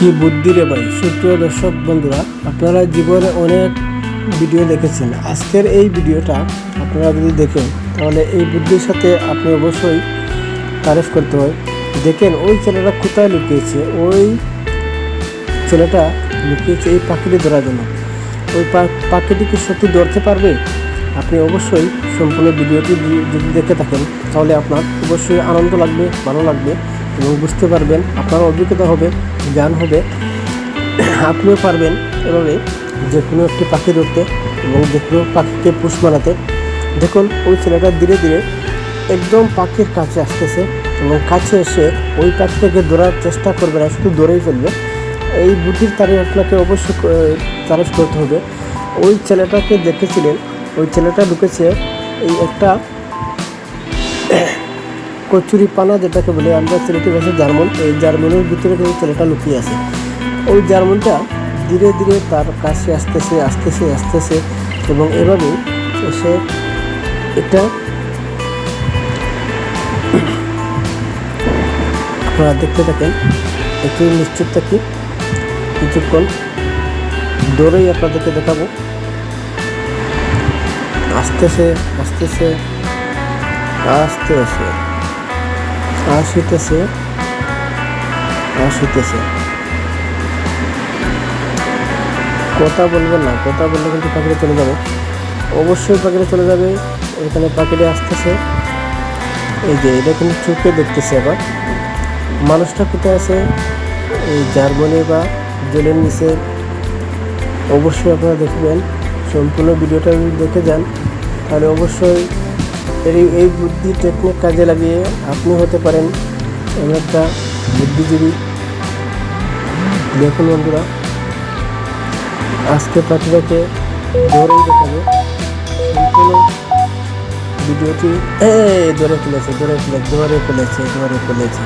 কি বুদ্ধি রে ভাই? সুপ্রিয় দর্শক বন্ধুরা, আপনারা জীবনে অনেক ভিডিও দেখেছেন। আজকের এই ভিডিওটা আপনারা যদি দেখেন, তাহলে এই বুদ্ধির সাথে আপনি অবশ্যই তারিফ করতে হয়। দেখেন, ওই ছেলেটা কোথায় লুকিয়েছে? ওই ছেলেটা লুকিয়েছে এই পাখিটি ধরার জন্য। ওই পাখিটি কি সত্যি ধরতে পারবে? আপনি অবশ্যই সম্পূর্ণ ভিডিওটি যদি দেখে থাকেন, তাহলে আপনার অবশ্যই আনন্দ লাগবে, ভালো লাগবে। এবং বুঝতে পারবেন আপনার অভিজ্ঞতা হবে, জ্ঞান হবে, আপনিও পারবেন এভাবে যে কোনো একটি পাখি ধরতে এবং যে কোনো পাখিকে পুষ মানাতে দেখুন, ওই ছেলেটা ধীরে ধীরে একদম পাখির কাছে আসতেছে এবং কাছে এসে ওই পাখিটাকে ধরার চেষ্টা করবে না, শুধু ধরেই ফেলবে। এই বুদ্ধির তারিফ আপনাকে অবশ্যই তারিফ করতে হবে। ওই ছেলেটাকে দেখেছিলেন, ওই ছেলেটা ঢুকেছে এই একটা কচুরি পানা যেটাকে বলে, আমরা ছেলেটি ভাষা জার্মান, এই জার্মানের ভিতরে কিন্তু ছেলেটা লুকিয়ে আছে। ওই জার্মানটা ধীরে ধীরে তার কাছে আসতেছে আসতেছে আসতেছে এবং এভাবেই এসে এটা আপনারা দেখতে থাকেন। একটু নিশ্চিত থাকি কিছুক্ষণ দৌড়েই আপনাদেরকে দেখাবো। আসতেছে আসতেছে আসতে আসে আসিতেছে আসিতেছে কথা বলবেন না, কথা বললে কিন্তু পাখিটা চলে যাবে। অবশ্যই পাখিটা চলে যাবে, এখানে পাখিটা আসতেছে। এই যে, এটা কিন্তু চোখে দেখতেছে আবার। মানুষটা কোথায় আছে? এই জার্মানি বা জলের নিচে। অবশ্যই আপনারা দেখবেন। সম্পূর্ণ ভিডিওটা দেখে যান, তাহলে অবশ্যই এই এই বুদ্ধি টেকনিক কাজে লাগিয়ে আপনি হতে পারেন এমন একটা বুদ্ধিজীবী। দেখুন বন্ধুরা, আজকে পাখিটাকে ধরেই দেখাবে। ভিডিওটি ধরে ফেলেছে ধরে ফেলেছে ধরে ফেলেছে ধরে ফেলেছে।